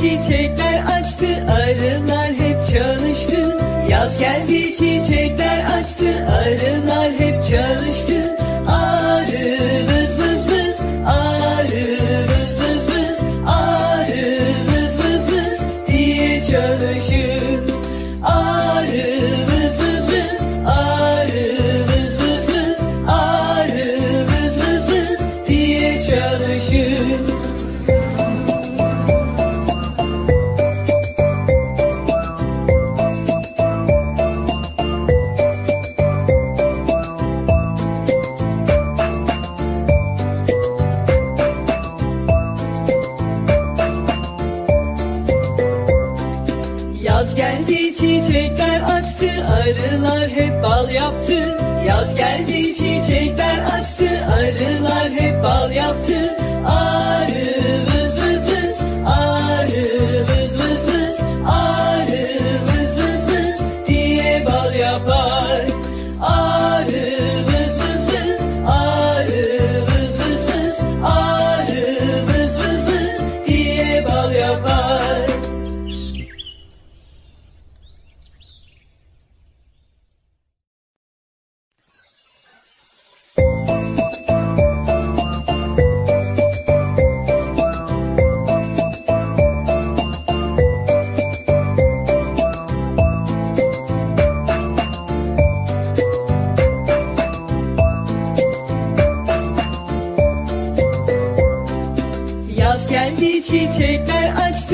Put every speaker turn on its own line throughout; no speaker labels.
da Sarılar hep bal yaptı Yaz geldi çiçekler çiçekler açtı.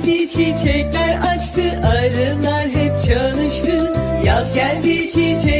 geldi çiçekler açtı arılar hep çalıştı. Yaz geldi çiçek